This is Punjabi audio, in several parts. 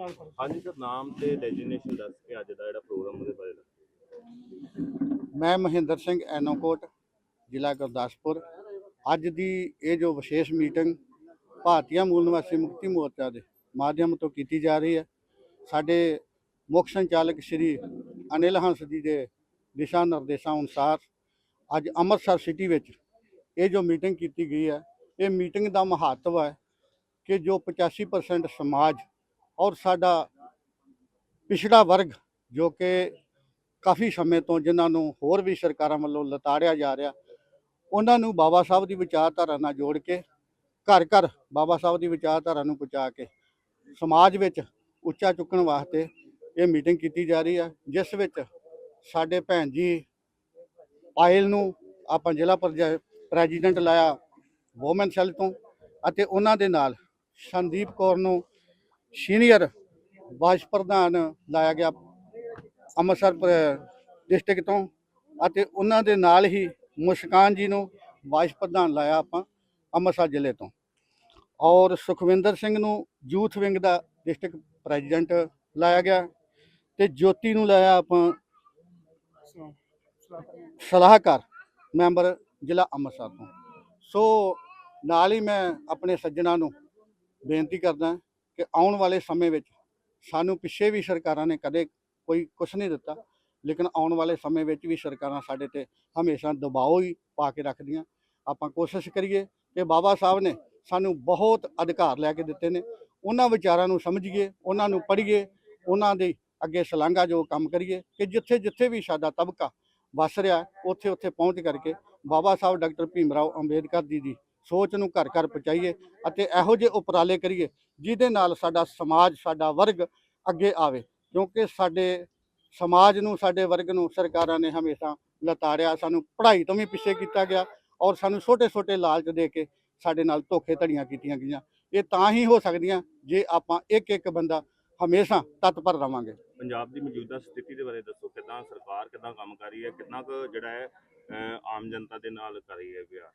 ਨਾਲ ਕਰੋ ਹਾਂਜੀ ਸਰ ਨਾਮ ਤੇ ਡੈਜਿਗਨੇਸ਼ਨ ਦੱਸ ਕੇ ਅੱਜ ਦਾ ਜਿਹੜਾ ਪ੍ਰੋਗਰਾਮ ਉਹਦੇ ਬਾਰੇ ਦੱਸੋ। ਮੈਂ ਮਹਿੰਦਰ ਸਿੰਘ ਐਨੋਕੋਟ ਜ਼ਿਲ੍ਹਾ ਗੁਰਦਾਸਪੁਰ। ਅੱਜ ਦੀ ਇਹ ਜੋ ਵਿਸ਼ੇਸ਼ ਮੀਟਿੰਗ ਭਾਰਤੀਆ ਮੂਲ ਨਿਵਾਸੀ ਮੁਕਤੀ ਮੋਰਚਾ ਦੇ ਮਾਧਿਅਮ ਤੋਂ ਕੀਤੀ ਜਾ ਰਹੀ ਹੈ। ਸਾਡੇ ਮੁੱਖ ਸੰਚਾਲਕ ਸ਼੍ਰੀ ਅਨਿਲ ਹੰਸ ਜੀ ਦੇ ਦਿਸ਼ਾ ਨਿਰਦੇਸ਼ਾਂ ਅਨੁਸਾਰ ਅੱਜ ਅੰਮ੍ਰਿਤਸਰ ਸਿਟੀ ਵਿੱਚ ਇਹ ਜੋ ਮੀਟਿੰਗ ਕੀਤੀ ਗਈ ਹੈ ਇਹ ਮੀਟਿੰਗ ਦਾ ਮਹੱਤਵ ਹੈ ਕਿ ਜੋ 85% ਸਮਾਜ ਔਰ ਸਾਡਾ ਪਿਛੜਾ ਵਰਗ ਜੋ ਕਿ ਕਾਫੀ ਸਮੇਂ ਤੋਂ ਜਿਨ੍ਹਾਂ ਨੂੰ ਹੋਰ ਵੀ ਸਰਕਾਰਾਂ ਵੱਲੋਂ ਲਤਾੜਿਆ ਜਾ ਰਿਹਾ, ਉਹਨਾਂ ਨੂੰ ਬਾਬਾ ਸਾਹਿਬ ਦੀ ਵਿਚਾਰਧਾਰਾ ਨਾਲ ਜੋੜ ਕੇ, ਘਰ ਘਰ ਬਾਬਾ ਸਾਹਿਬ ਦੀ ਵਿਚਾਰਧਾਰਾ ਨੂੰ ਪਹੁੰਚਾ ਕੇ, ਸਮਾਜ ਵਿੱਚ ਉੱਚਾ ਚੁੱਕਣ ਵਾਸਤੇ ਇਹ ਮੀਟਿੰਗ ਕੀਤੀ ਜਾ ਰਹੀ ਹੈ, ਜਿਸ ਵਿੱਚ ਸਾਡੇ ਭੈਣ ਜੀ ਪਾਇਲ ਨੂੰ ਆਪਾਂ ਜ਼ਿਲ੍ਹਾ ਪ੍ਰਜਾ- ਪ੍ਰੈਜ਼ੀਡੈਂਟ ਲਾਇਆ ਵੂਮਨ ਸੈੱਲ ਤੋਂ ਅਤੇ ਉਹਨਾਂ ਦੇ ਨਾਲ ਸੰਦੀਪ ਕੌਰ ਨੂੰ ਸੀਨੀਅਰ ਵਾਈਸ ਪ੍ਰਧਾਨ ਲਾਇਆ ਗਿਆ ਅੰਮ੍ਰਿਤਸਰ ਡਿਸਟ੍ਰਿਕਟ ਤੋਂ ਅਤੇ ਉਹਨਾਂ ਦੇ ਨਾਲ ਹੀ ਮੁਸਕਾਨ ਜੀ ਨੂੰ ਵਾਈਸ ਪ੍ਰਧਾਨ ਲਾਇਆ ਆਪਾਂ ਅੰਮ੍ਰਿਤਸਰ ਜ਼ਿਲ੍ਹੇ ਤੋਂ। ਔਰ ਸੁਖਵਿੰਦਰ ਸਿੰਘ ਨੂੰ ਯੂਥ ਵਿੰਗ ਦਾ ਡਿਸਟ੍ਰਿਕਟ ਪ੍ਰੈਜ਼ੀਡੈਂਟ ਲਾਇਆ ਗਿਆ ਤੇ ਜੋਤੀ ਨੂੰ ਲਾਇਆ ਆਪਾਂ ਸਲਾਹਕਾਰ ਮੈਂਬਰ ਜ਼ਿਲ੍ਹਾ ਅੰਮ੍ਰਿਤਸਰ ਤੋਂ। ਸੋ ਨਾਲ ਹੀ ਮੈਂ ਆਪਣੇ ਸੱਜਣਾ ਨੂੰ ਬੇਨਤੀ ਕਰਦਾ ਕਿ ਆਉਣ ਵਾਲੇ ਸਮੇਂ ਵਿੱਚ ਸਾਨੂੰ ਪਿੱਛੇ ਵੀ ਸਰਕਾਰਾਂ ਨੇ ਕਦੇ ਕੋਈ ਕੁਛ ਨਹੀਂ ਦਿੱਤਾ, ਲੇਕਿਨ ਆਉਣ ਵਾਲੇ ਸਮੇਂ ਵਿੱਚ ਵੀ ਸਰਕਾਰਾਂ ਸਾਡੇ ਤੇ ਹਮੇਸ਼ਾ ਦਬਾਅ ਹੀ ਪਾ ਕੇ ਰੱਖਦੀਆਂ। ਆਪਾਂ ਕੋਸ਼ਿਸ਼ ਕਰੀਏ ਕਿ ਬਾਬਾ ਸਾਹਿਬ ਨੇ ਸਾਨੂੰ ਬਹੁਤ ਅਧਿਕਾਰ ਲੈ ਕੇ ਦਿੱਤੇ ਨੇ। ਉਹਨਾਂ ਵਿਚਾਰਾਂ ਨੂੰ ਸਮਝੀਏ, ਉਹਨਾਂ ਨੂੰ ਪੜ੍ਹੀਏ, ਉਹਨਾਂ ਦੇ ਅੱਗੇ ਸ਼ਲਾਘਾ ਜੋ ਕੰਮ ਕਰੀਏ ਕਿ ਜਿੱਥੇ ਜਿੱਥੇ ਵੀ ਸਾਡਾ ਤਬਕਾ ਵਸ ਰਿਹਾ, ਉੱਥੇ ਉੱਥੇ ਪਹੁੰਚ ਕਰਕੇ ਬਾਬਾ ਸਾਹਿਬ ਡਾਕਟਰ ਭੀਮ ਰਾਓ ਅੰਬੇਦਕਰ ਜੀ ਦੀ ਸੋਚ ਨੂੰ ਘਰ ਘਰ ਪਹੁੰਚਾਈਏ ਅਤੇ ਇਹੋ ਜਿਹੇ ਉਪਰਾਲੇ ਕਰੀਏ ਜਿਹਦੇ ਨਾਲ ਸਾਡਾ ਸਮਾਜ ਸਾਡਾ ਵਰਗ ਅੱਗੇ ਆਵੇ। ਕਿਉਂਕਿ ਸਾਡੇ ਸਮਾਜ ਨੂੰ ਸਾਡੇ ਵਰਗ ਨੂੰ ਸਰਕਾਰਾਂ ਨੇ ਹਮੇਸ਼ਾ ਲਤਾੜਿਆ ਸਾਨੂੰ ਪੜ੍ਹਾਈ ਤੋਂ ਵੀ ਪਿੱਛੇ ਕੀਤਾ ਗਿਆ ਔਰ ਸਾਨੂੰ ਛੋਟੇ ਛੋਟੇ ਲਾਲਚ ਦੇ ਕੇ ਸਾਡੇ ਨਾਲ ਧੋਖੇ ਧੜੀਆਂ ਕੀਤੀਆਂ ਗਈਆਂ। ਇਹ ਤਾਂ ਹੀ ਹੋ ਸਕਦੀਆਂ ਜੇ ਆਪਾਂ ਇੱਕ ਇੱਕ ਬੰਦਾ ਹਮੇਸ਼ਾ ਤਤਪਰ ਰਵਾਂਗੇ। ਪੰਜਾਬ ਦੀ ਮੌਜੂਦਾ ਸਥਿਤੀ ਦੇ ਬਾਰੇ ਦੱਸੋ ਕਿਦਾਂ ਸਰਕਾਰ ਕਿਦਾਂ ਕੰਮ ਕਰ ਰਹੀ ਹੈ ਕਿੰਨਾ ਕੁ ਜਿਹੜਾ ਹੈ ਅਹ, ਆਮ ਜਨਤਾ ਦੇ ਨਾਲ ਕਰ ਰਹੀ ਹੈ ਵਿਹਾਰ?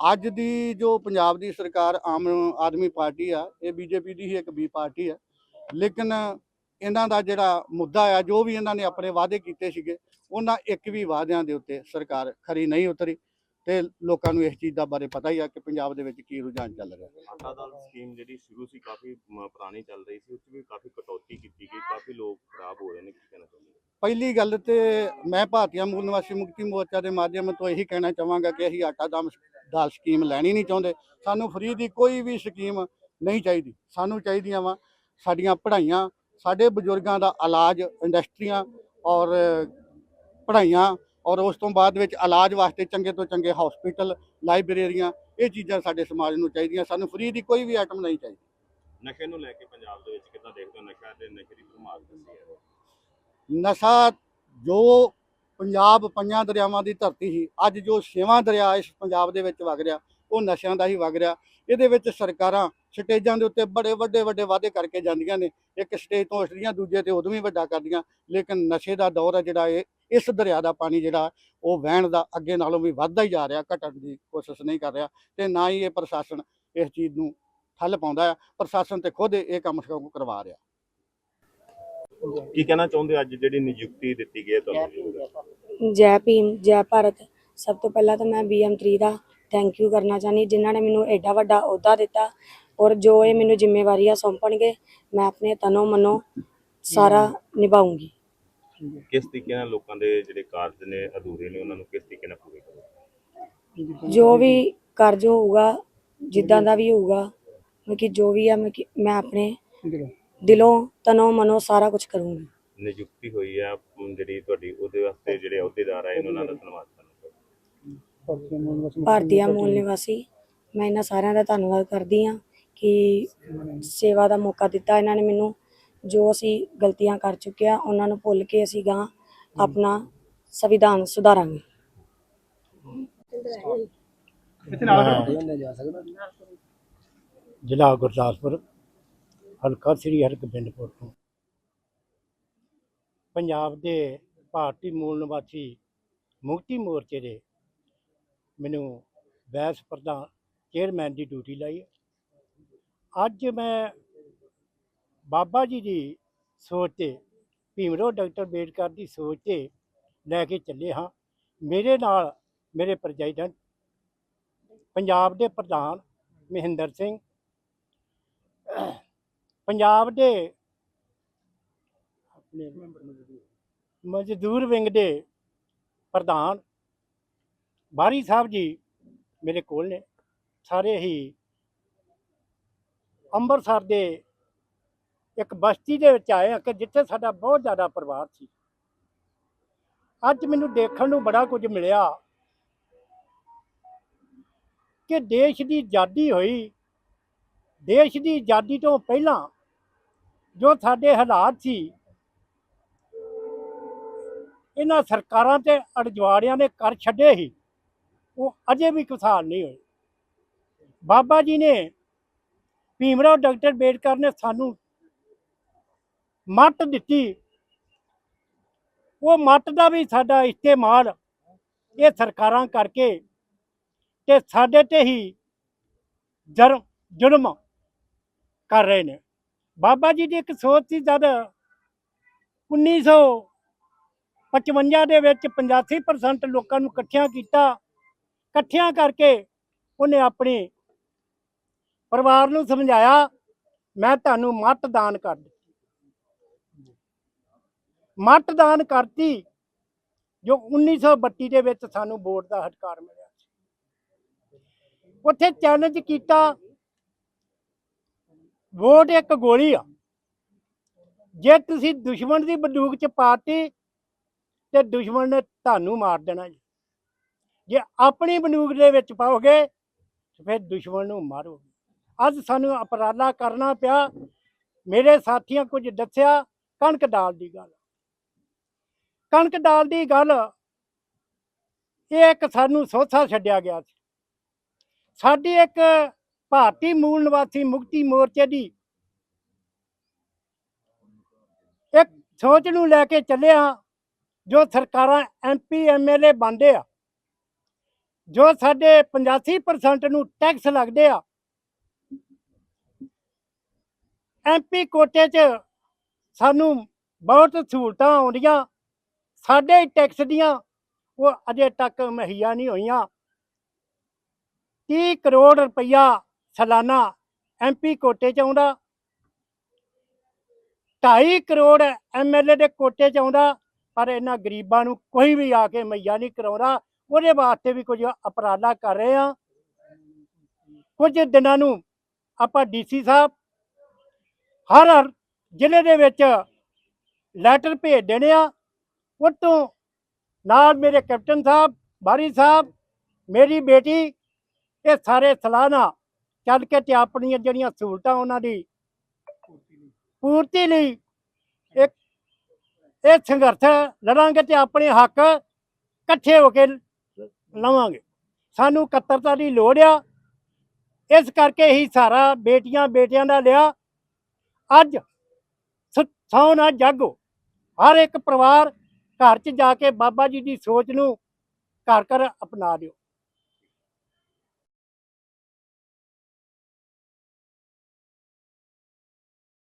ਅੱਜ ਦੀ ਜੋ ਪੰਜਾਬ ਦੀ ਸਰਕਾਰ ਆਮ ਆਦਮੀ ਪਾਰਟੀ ਆ ਇਹ ਬੀਜੇਪੀ ਦੀ ਹੀ ਇੱਕ ਬੀ ਪਾਰਟੀ ਆ ਲੇਕਿਨ ਇਹਨਾਂ ਦਾ ਜਿਹੜਾ ਮੁੱਦਾ ਆ ਜੋ ਵੀ ਇਹਨਾਂ ਨੇ ਆਪਣੇ ਵਾਅਦੇ ਕੀਤੇ ਸੀਗੇ ਉਹਨਾਂ ਇੱਕ ਵੀ ਵਾਅਦਿਆਂ ਦੇ ਉੱਤੇ ਸਰਕਾਰ ਖਰੀ ਨਹੀਂ ਉਤਰੀ ਤੇ ਲੋਕਾਂ ਨੂੰ ਇਸ ਚੀਜ਼ ਦਾ ਬਾਰੇ ਪਤਾ ਹੀ ਆ ਕਿ ਪੰਜਾਬ ਦੇ ਵਿੱਚ ਕੀ ਰੁਝਾਨ ਚੱਲ ਰਿਹਾ ਆਟਾ ਦਾਲ ਸਕੀਮ ਜਿਹੜੀ ਸ਼ੁਰੂ ਸੀ ਕਾਫੀ ਪੁਰਾਣੀ ਚੱਲ ਰਹੀ ਸੀ ਉਸ ਵੀ ਕਾਫੀ ਕਟੌਤੀ ਕੀਤੀ ਗਈ ਕਾਫੀ ਲੋਕ ਖਰਾਬ ਹੋ ਰਹੇ ਨੇ ਕੀ ਕਹਿਣਾ ਚਾਹੁੰਦੇ? ਪਹਿਲੀ ਗੱਲ ਤੇ ਮੈਂ ਭਾਰਤੀਆ ਮੂਲ ਨਿਵਾਸੀ ਮੁਕਤੀ ਮੋਰਚਾ ਦੇ ਮਾਧਿਅਮ ਤੋਂ ਇਹੀ ਕਹਿਣਾ ਚਾਹਾਂਗਾ ਕਿ ਅਸੀਂ ਆਟਾ ਦਾਮ ਦਾਲ ਸਕੀਮ ਲੈਣੀ ਨਹੀਂ ਚਾਹੁੰਦੇ। ਸਾਨੂੰ ਫ੍ਰੀ ਦੀ ਕੋਈ ਵੀ ਸਕੀਮ ਨਹੀਂ ਚਾਹੀਦੀ। ਸਾਨੂੰ ਚਾਹੀਦੀਆਂ ਵਾ ਸਾਡੀਆਂ ਪੜ੍ਹਾਈਆਂ ਸਾਡੇ ਬਜ਼ੁਰਗਾਂ ਦਾ ਇਲਾਜ ਇੰਡਸਟਰੀਆਂ ਔਰ ਪੜ੍ਹਾਈਆਂ ਔਰ ਉਸ ਤੋਂ ਬਾਅਦ ਵਿੱਚ ਇਲਾਜ ਵਾਸਤੇ ਚੰਗੇ ਤੋਂ ਚੰਗੇ ਹਸਪੀਟਲ ਲਾਇਬ੍ਰੇਰੀਆਂ ਇਹ ਚੀਜ਼ਾਂ ਸਾਡੇ ਸਮਾਜ ਨੂੰ ਚਾਹੀਦੀਆਂ। ਸਾਨੂੰ ਫ੍ਰੀ ਦੀ ਕੋਈ ਵੀ ਆਈਟਮ ਨਹੀਂ ਚਾਹੀਦੀ। ਨਸ਼ੇ ਨੂੰ ਲੈ ਕੇ ਪੰਜਾਬ ਦੇ ਵਿੱਚ ਕਿੱਦਾਂ ਦੇਖਦੇ ਹੋ? ਨਸ਼ਾ ਤੇ ਨਸ਼ੇ ਦੀ ਭਰਮਾਰ ਦੱਸੀ ਹੈ। ਨਸ਼ਾ ਜੋ ਪੰਜਾਬ ਪੰਜਾਂ ਦਰਿਆਵਾਂ ਦੀ ਧਰਤੀ ਸੀ। ਅੱਜ ਜੋ ਛੇਵਾਂ ਦਰਿਆ ਇਸ ਪੰਜਾਬ ਦੇ ਵਿੱਚ ਵਗ ਰਿਹਾ, ਉਹ ਨਸ਼ਿਆਂ ਦਾ ਹੀ ਵਗ ਰਿਹਾ। ਇਹਦੇ ਵਿੱਚ ਸਰਕਾਰਾਂ ਸਟੇਜਾਂ ਦੇ ਉੱਤੇ ਬੜੇ ਵੱਡੇ ਵੱਡੇ ਵਾਅਦੇ ਕਰਕੇ ਜਾਂਦੀਆਂ ਨੇ। ਇੱਕ ਸਟੇਜ ਤੋਂ ਉਸਦੀਆਂ, ਦੂਜੇ ਤੇ ਉਦੋਂ ਵੀ ਵੱਡਾ ਕਰਦੀਆਂ। ਲੇਕਿਨ ਨਸ਼ੇ ਦਾ ਦੌਰ ਹੈ ਜਿਹੜਾ ਇਹ, ਇਸ ਦਰਿਆ ਦਾ ਪਾਣੀ ਜਿਹੜਾ, ਉਹ ਵਹਿਣ ਦਾ ਅੱਗੇ ਨਾਲੋਂ ਵੀ ਵੱਧਦਾ ਹੀ ਜਾ ਰਿਹਾ, ਘਟਣ ਦੀ ਕੋਸ਼ਿਸ਼ ਨਹੀਂ ਕਰ ਰਿਹਾ ਤੇ ਨਾ ਹੀ ਇਹ ਪ੍ਰਸ਼ਾਸਨ ਇਸ ਚੀਜ਼ ਨੂੰ ਠੱਲ ਪਾਉਂਦਾ ਹੈ। ਪ੍ਰਸ਼ਾਸਨ ਤੇ ਖੁਦ ਇਹ ਕੰਮ ਕਰਵਾ ਰਿਹਾ। ਕੀ ਕਹਿਣਾ ਚਾਹੁੰਦੇ ਹੋ ਅੱਜ ਜਿਹੜੀ ਨਿਯੁਕਤੀ ਦਿੱਤੀ ਗਈ ਹੈ ਤੁਹਾਨੂੰ ਜੈ? ਭੀਮ ਜੈ ਭਾਰਤ। ਸਭ ਤੋਂ ਪਹਿਲਾਂ ਤਾਂ ਮੈਂ ਬੀਐਮ 3 ਦਾ ਥੈਂਕ ਯੂ ਕਰਨਾ ਚਾਹਨੀ ਜਿਨ੍ਹਾਂ ਨੇ ਮੈਨੂੰ ਐਡਾ ਵੱਡਾ ਅਹੁਦਾ ਦਿੱਤਾ ਔਰ ਜੋ ਇਹ ਮੈਨੂੰ ਜ਼ਿੰਮੇਵਾਰੀਆਂ ਸੌਂਪਣਗੇ ਮੈਂ ਆਪਣੇ ਤਨੋਂ ਮਨੋਂ ਸਾਰਾ ਨਿਭਾਉਂਗੀ। ਕਿਸ ਤਰੀਕੇ ਨਾਲ ਲੋਕਾਂ ਦੇ ਜਿਹੜੇ ਕਾਰਜ ਨੇ ਅਧੂਰੇ ਨੇ ਉਹਨਾਂ ਨੂੰ ਕਿਸ ਤਰੀਕੇ ਨਾਲ ਪੂਰੇ ਕਰੋ ਜੋ ਵੀ ਕਾਰਜ ਹੋਊਗਾ ਜਿੱਦਾਂ ਦਾ ਵੀ ਹੋਊਗਾ ਮੈਂ ਕਿ ਜੋ ਵੀ ਆ ਮੈਂ ਕਿ- ਮੈਂ ਆਪਣੇ ਦਿਲੋਂ ਤਨੋਂ ਮਨੋਂ ਸਾਰਾ ਕੁਝ ਕਰੂੰਗੀ। ਨਿਯੁਕਤੀ ਹੋਈ ਹੈ ਅਮ, ਜਿਹੜੀ ਤੁਹਾਡੀ ਉਹਦੇ ਵਾਸਤੇ ਜਿਹੜੇ ਅਹੁਦੇਦਾਰ ਆਏ ਨੇ ਉਹਨਾਂ ਦਾ ਧੰਨਵਾਦ ਕਰਨਾ ਭਾਰਤੀਆ ਮੂਲ ਨਿਵਾਸੀ ਮੈਂ ਇਹਨਾਂ ਸਾਰਿਆਂ ਦਾ ਧੰਨਵਾਦ ਕਰਦੀ ਹਾਂ ਕਿ ਸੇਵਾ ਦਾ ਮੌਕਾ ਦਿੱਤਾ ਇਹਨਾਂ ਨੇ ਮੈਨੂੰ। ਜੋ ਅਸੀਂ ਗਲਤੀਆਂ ਕਰ ਚੁੱਕੇ ਆ ਉਹਨਾਂ ਨੂੰ ਭੁੱਲ ਕੇ ਅਸੀਂ ਗਾਂ ਆਪਣਾ ਸੰਵਿਧਾਨ ਸੁਧਾਰਾਂਗੇ। ਜ਼ਿਲ੍ਹਾ ਗੁਰਦਾਸਪੁਰ। ਹਲਕਾ ਸ੍ਰੀ ਹਰਗੋਬਿੰਦਪੁਰ ਤੋਂ। ਪੰਜਾਬ ਦੇ ਭਾਰਤੀ ਮੂਲ ਨਿਵਾਸੀ ਮੁਕਤੀ ਮੋਰਚੇ ਦੇ ਮੈਨੂੰ ਵੈਸ ਪ੍ਰਧਾਨ ਚੇਅਰਮੈਨ ਦੀ ਡਿਊਟੀ ਲਾਈ ਅੱਜ ਮੈਂ ਬਾਬਾ ਜੀ ਦੀ ਸੋਚ ਤੇ, ਭੀਮਰਾਓ ਡਾਕਟਰ ਅੰਬੇਡਕਰ ਦੀ ਸੋਚ ਤੇ ਲੈ ਕੇ ਚੱਲੇ ਹਾਂ। ਮੇਰੇ ਨਾਲ ਮੇਰੇ ਪ੍ਰੈਜ਼ੀਡੈਂਟ ਪੰਜਾਬ ਦੇ ਪ੍ਰਧਾਨ ਮਹਿੰਦਰ ਸਿੰਘ ਪੰਜਾਬ ਦੇ ਆਪਣੇ ਮਜ਼ਦੂਰ ਵਿੰਗ ਦੇ ਪ੍ਰਧਾਨ ਬਾਰੀ ਸਾਹਿਬ ਜੀ ਮੇਰੇ ਕੋਲ ਨੇ। ਸਾਰੇ ਹੀ ਅੰਮ੍ਰਿਤਸਰ ਦੇ ਇੱਕ ਬਸਤੀ ਦੇ ਵਿੱਚ ਆਏ ਆ ਕਿ ਜਿੱਥੇ ਸਾਡਾ ਬਹੁਤ ਜ਼ਿਆਦਾ ਪਰਿਵਾਰ ਸੀ। ਅੱਜ ਮੈਨੂੰ ਦੇਖਣ ਨੂੰ ਬੜਾ ਕੁਝ ਮਿਲਿਆ ਕਿ ਦੇਸ਼ ਦੀ ਆਜ਼ਾਦੀ ਹੋਈ। ਦੇਸ਼ ਦੀ ਆਜ਼ਾਦੀ ਤੋਂ ਪਹਿਲਾਂ ਜੋ ਸਾਡੇ ਹਾਲਾਤ ਸੀ, ਇਹਨਾਂ ਸਰਕਾਰਾਂ ਤੇ ਅੜਜਵਾੜਿਆਂ ਨੇ ਕਰ ਛੱਡੇ ਹੀ ਉਹ ਅਜੇ ਵੀ ਕਿਸਾਨ ਨਹੀਂ ਹੋਏ। ਬਾਬਾ ਜੀ ਨੇ ਭੀਮਰਾਓ ਡਾਕਟਰ ਅੰਬੇਡਕਰ ਨੇ ਸਾਨੂੰ ਮੱਤ ਦਿੱਤੀ। ਉਹ ਮੱਤ ਦਾ ਵੀ ਸਾਡਾ ਇਸਤੇਮਾਲ ਇਹ ਸਰਕਾਰਾਂ ਕਰਕੇ ਤੇ ਸਾਡੇ ਤੇ ਹੀ ਜਰਮ ਜ਼ੁਲਮ ਕਰ ਰਹੇ ਨੇ। ਬਾਬਾ ਜੀ ਦੀ ਇੱਕ ਸੋਚ ਸੀ ਜਦ 1955 ਦੇ ਵਿੱਚ 85% ਲੋਕਾਂ ਨੂੰ ਇਕੱਠਿਆਂ ਕੀਤਾ, ਇਕੱਠਿਆਂ ਕਰਕੇ ਉਹਨੇ ਆਪਣੇ ਪਰਿਵਾਰ ਨੂੰ ਸਮਝਾਇਆ, ਮੈਂ ਤੁਹਾਨੂੰ ਮੱਤ ਦਾਨ ਕਰ ਦਿੱਤੀ। ਮੱਤ ਦਾਨ ਕਰਤੀ, ਜੋ 1932 ਦੇ ਵਿੱਚ ਸਾਨੂੰ ਵੋਟ ਦਾ ਹਟਕਾਰ ਮਿਲਿਆ ਸੀ। ਉੱਥੇ ਚੈਲੰਜ ਕੀਤਾ ਵੋਟ ਇੱਕ ਗੋਲੀ ਆ। ਜੇ ਤੁਸੀਂ ਦੁਸ਼ਮਣ ਦੀ ਬੰਦੂਕ ਚ ਪਾਤੀ, ਤੇ ਦੁਸ਼ਮਣ ਨੇ ਤੁਹਾਨੂੰ ਮਾਰ ਦੇਣਾ ਜੀ। ਜੇ ਆਪਣੀ ਬੰਦੂਕ ਦੇ ਵਿੱਚ ਪਾਓਗੇ ਫਿਰ ਦੁਸ਼ਮਣ ਨੂੰ ਮਾਰੋਗੇ। ਅੱਜ ਸਾਨੂੰ ਅਪਰਾਧਾ ਕਰਨਾ ਪਿਆ। ਮੇਰੇ ਸਾਥੀਆਂ ਕੁਝ ਦੱਸਿਆ, ਕਣਕ ਦਾਲ ਦੀ ਗੱਲ। ਕਣਕ ਦਾਲ ਦੀ ਗੱਲ, ਇਹ ਇੱਕ ਸਾਨੂੰ ਸੋਥਾ ਛੱਡਿਆ ਗਿਆ ਸੀ। ਸਾਡੀ ਇੱਕ ਭਾਰਤੀ ਮੂਲ ਨਿਵਾਸੀ ਮੁਕਤੀ ਮੋਰਚੇ ਦੀ ਇੱਕ ਸੋਚ ਨੂੰ ਲੈ ਕੇ ਚੱਲਿਆ ਜੋ ਸਰਕਾਰਾਂ ਐਮਪੀ ਐਮਐਲਏ ਬਣਦੇ ਆ, ਜੋ ਸਾਡੇ 85% ਨੂੰ ਟੈਕਸ ਲੱਗਦੇ ਆ। ਐਮਪੀ ਕੋਟੇ 'ਚ ਸਾਨੂੰ ਬਹੁਤ ਸਹੂਲਤਾਂ ਆਉਂਦੀਆਂ, ਸਾਡੇ ਟੈਕਸ ਦੀਆਂ, ਉਹ ਅਜੇ ਤੱਕ ਮੁਹੱਈਆ ਨਹੀਂ ਹੋਈਆਂ। 30 ਕਰੋੜ ਰੁਪਈਆ ਸਾਲਾਨਾ ਐਮਪੀ ਕੋਟੇ 'ਚ ਆਉਂਦਾ। 2.5 ਕਰੋੜ ਐਮਐਲਏ ਦੇ ਕੋਟੇ 'ਚ ਆਉਂਦਾ, ਪਰ ਇਹਨਾਂ ਗਰੀਬਾਂ ਨੂੰ ਕੋਈ ਵੀ ਆ ਕੇ ਮੁਹੱਈਆ ਨਹੀਂ ਕਰਾਉਂਦਾ। ਉਹਦੇ ਵਾਸਤੇ ਵੀ ਕੁਝ ਅਪਰਾਧਾ ਕਰ ਰਹੇ ਆ ਕੁਝ ਦਿਨਾਂ ਨੂੰ ਆਪਾਂ ਡੀਸੀ ਸਾਹਿਬ ਹਰ ਹਰ ਜ਼ਿਲ੍ਹੇ ਦੇ ਵਿੱਚ ਲੈਟਰ ਭੇਜ ਦੇਣੇ ਆ। ਉਹ ਤੋਂ ਨਾਲ ਮੇਰੇ ਕੈਪਟਨ ਸਾਹਿਬ, ਬਾਰੀ ਸਾਹਿਬ, ਮੇਰੀ ਬੇਟੀ, ਇਹ ਸਾਰੇ ਸਲਾਹਨਾ ਚੱਲ ਕੇ ਤੇ ਆਪਣੀਆਂ ਜਿਹੜੀਆਂ ਸਹੂਲਤਾਂ ਉਹਨਾਂ ਦੀ ਪੂਰਤੀ ਲਈ। ਇੱਕ ਇਹ ਸੰਘਰਸ਼ ਲੜਾਂਗੇ ਤੇ ਆਪਣੇ ਹੱਕ ਇਕੱਠੇ ਹੋ ਕੇ ਲਵਾਂਗੇ। ਸਾਨੂੰ ਇਕੱਤਰਤਾ ਦੀ ਲੋੜ ਆ। ਇਸ ਕਰਕੇ ਹੀ ਸਾਰਾ ਬੇਟੀਆਂ ਬੇਟਿਆਂ ਦਾ ਲਿਆ। ਅੱਜ ਸੌ ਨਾ ਜਾਗੋ। ਹਰ ਇੱਕ ਪਰਿਵਾਰ ਘਰ 'ਚ ਜਾ ਕੇ ਬਾਬਾ ਜੀ ਦੀ ਸੋਚ ਨੂੰ ਘਰ ਘਰ ਅਪਣਾ ਦਿਓ।